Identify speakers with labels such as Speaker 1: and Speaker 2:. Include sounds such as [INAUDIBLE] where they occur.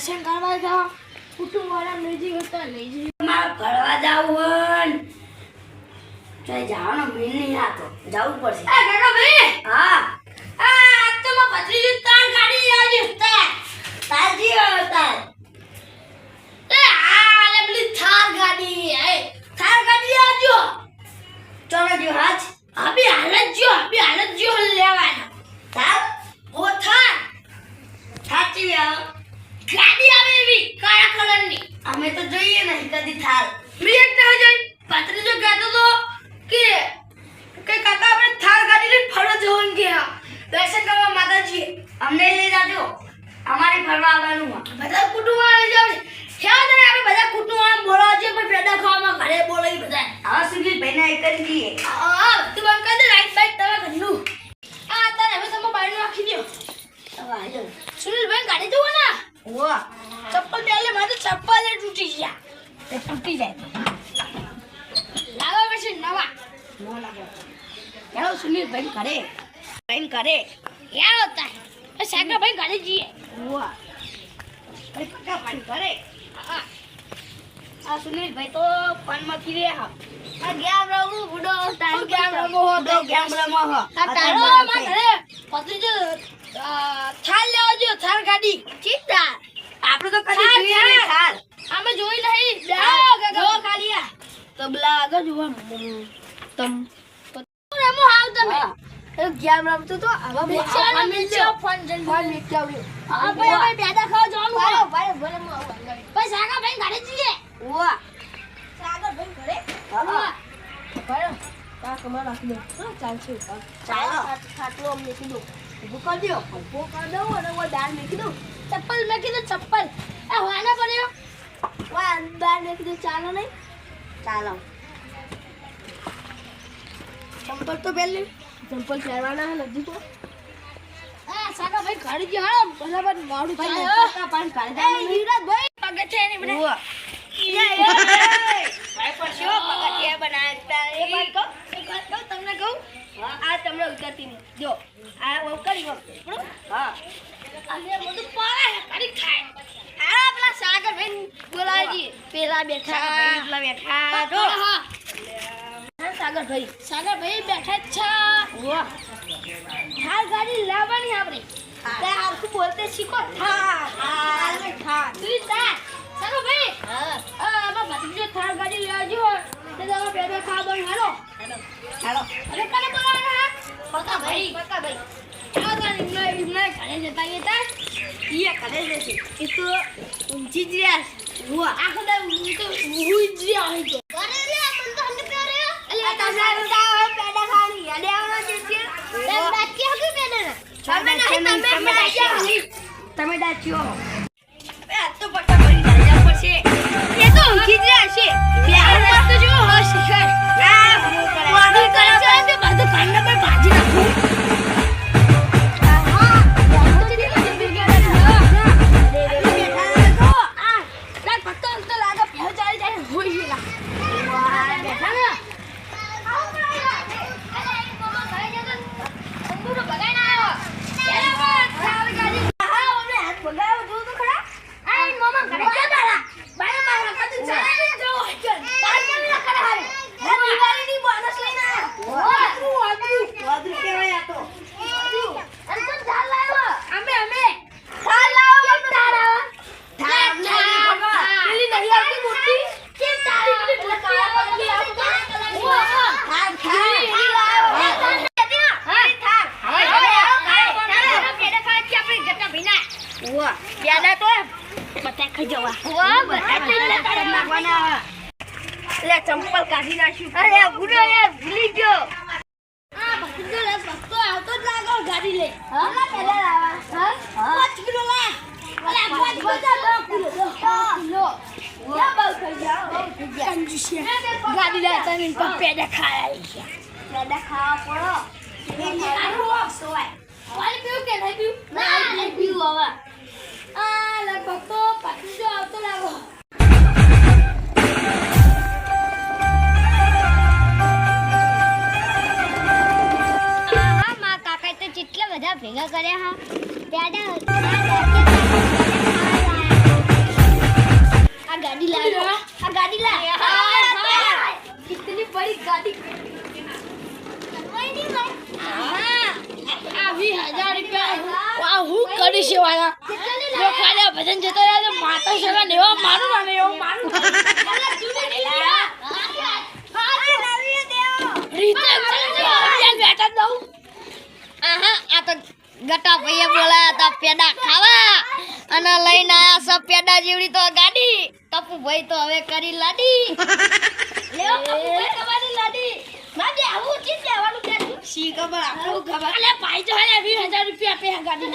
Speaker 1: દર્શન કરવા જાઓ. કુટુંબ વાળા લઈ જઈ તો લઈ જઈએ
Speaker 2: મારે ફરવા જાવું ચાલ જવાનો મેળ નહીં આતો જવું પડશે.
Speaker 1: આ કાકા ભાઈ!
Speaker 2: હા.
Speaker 1: આ તો માં ભત્રીજી તાર ગાડી લાવજો તાર
Speaker 2: તાજી તાર
Speaker 1: એ આ લે પેલી થાર ગાડી એ થાર ગાડી આવજો
Speaker 2: ચલો જો હાજ
Speaker 1: અબી હાલત જો અબી હાલત જો લેવાના
Speaker 2: તાર
Speaker 1: ઓ થાર
Speaker 2: સાચી આવ
Speaker 1: ગાડી આવે એવી કાળા કલરની
Speaker 2: અમે તો જોઈએ નહીં કદી
Speaker 1: થાલ. એક ના જઈ જો કહેતો તો કે કે કાકા, આપણે થાલ ગાડી લઈને ફરવા જવાનું ગયા દર્શન કરવા માતાજી,
Speaker 2: અમને લઈ જાજો. અમારે ફરવા આવવાનું.
Speaker 1: બધા કુટુંબ વાળા જાવ ખ્યાલ આપણે બધા કુટુંબ વાળા બોલાવા છે, પણ પેદા ખાવામાં ઘરે બોલાવી બધા
Speaker 2: હવે સુધી ભાઈને એક કરી દઈએ
Speaker 1: આ તું બંધ કર દે રાઈટ બાઈક તારા ઘરનું આ તારે હવે તમે બહાર નાખી દો
Speaker 2: હવે હાલો
Speaker 1: સુનિલભાઈ ગાડી જુઓ ને
Speaker 2: ઓ
Speaker 1: ચપ્પલ પહેલે મારે ચપ્પલ એ તૂટી ગયા
Speaker 2: એ તૂટી જાય.
Speaker 1: લાવવા પછી નવા.
Speaker 2: નો લાગે ચાલો સુનિલ ભાઈ કરે ભાઈ કરે
Speaker 1: યાર હોતા હે સાગર ભાઈ ગાડી જઈએ.
Speaker 2: ઓ ભાઈ પક્કા પાણી કરે
Speaker 1: હા.
Speaker 2: આ સુનિલ ભાઈ તો પાનમાં રે હા. આ ગેમ રમવું બુડો ટાઈમ
Speaker 1: ગેમ રમવો હો તો
Speaker 2: ગેમ રમવો હો
Speaker 1: આ તારો માં ઘરે. પતરી જો થાર લેવા જો થાર ગાડી ચિંતા.
Speaker 2: આપણે તો કદી જોઈએ
Speaker 1: થાર. અમે જોઈ નહીં. જો ખાલી આ.
Speaker 2: તબલા આગળ જોવા તમ.
Speaker 1: રમો આવ તમે.
Speaker 2: ગેમ રમતો તો આવા
Speaker 1: મિક્સર મિક્સર ફોન જન
Speaker 2: ફોન નીકળ્યો
Speaker 1: આ ભાઈ આપણે પેદા ખાવા જવાનું
Speaker 2: ભાઈ ભાઈ ભલે મો ભાઈ
Speaker 1: સાગા ભાઈ ગાડી જઈએ.
Speaker 2: ઓવા
Speaker 1: સાગર ભાઈ ઘરે?
Speaker 2: હા.
Speaker 1: ભાઈ કમર રાખી દો. હા ચાલશે.
Speaker 2: ચાલો.
Speaker 1: ખાટલો અમને કીધું
Speaker 2: કરી દ્યો
Speaker 1: ઊભો કરી દઉં અને वो દાળ મેં કીધું ચપ્પલ મેં કીધું ચપ્પલ. એ વાના પડ્યો. મેં કીધું ચાલો નહીં?
Speaker 2: ચાલો. ચંપલ તો પહેલી.
Speaker 1: ચપ્પલ પહેરવાના હે નથી તો. ભાઈ ગાડી જે હા બરાબર મોડું
Speaker 2: ભાઈ
Speaker 1: થાય.
Speaker 2: પક્કા પાણી કાઢી
Speaker 1: એ યુવરાજ ભાઈ પગે છે ને મને.
Speaker 2: ભાઈ પર શો પગથિયા બનાવતા?
Speaker 1: એક વાત કહું એક વાત કહું તમને કહું? આ તમને ઉતરતી નહીં જો આ બહુ કરી વખત
Speaker 2: હા.
Speaker 1: અને બધું પાળા કરી ખાય. બોલાવી. પેલા બેઠા
Speaker 2: એટલા બેઠા જો
Speaker 1: હા હા? સાગર ભાઈ. બેઠા જ છે. થાર ગાડી લાવવાની આપણે તે આખું બોલતે શીખો થાર થાર થાર તું થાર સાગર ભાઈ
Speaker 2: હા
Speaker 1: આમાં ભત્રીજો થાર ગાડી લાવજો તે તમે પેલા ખાવાનું હાલો અરે કને
Speaker 2: ભાઈ.
Speaker 1: ઇમને ઇમને ઘરે જતા ગયા
Speaker 2: ઈએ કરે છે
Speaker 1: એ તો ઊંચી જ રહ્યા છે. આખો દાડો હું તો ઊંઘી જ રહ્યા હોય તો. અલે, તમે પેડા ખાવાની યાદ આવવાના છે તે? તમે બાકી હતી પેડાના? તમે તમે
Speaker 2: તમે
Speaker 1: પેડા
Speaker 2: દાચ્યા. લે ચંપલ કાઢી નાખ્યું.
Speaker 1: અરે ભૂલો યાર ભૂલી ગયો. લગભગ તો પાછું આવતો લાગો. ભેગા કર્યા હા. ત્યારે આ ગાડી લાવ્યો આ ગાડી લાવ્યો કિતની બડી ગાડી.
Speaker 3: હું.
Speaker 1: કરી છે ભજન જતો રહ્યા માતા સેવા નેવા મારું માને એવું મારું. [LAUGHS]
Speaker 3: ગટા ભાઈએ બોલાયા હતા પેડા ખાવા. અને લઈને આયા સબ પેડા જેવડી તો ગાડી. ટપુ ભાઈ તો હવે કરી લાડી. લેવો ટપુ ભાઈ તમારી લાડી. માજે આવું ચીજ લેવાનું કે
Speaker 1: શી ખબર? આપણું ખબર. અલે ભાઈ તો વીસ હજાર રૂપિયા પે ગાડી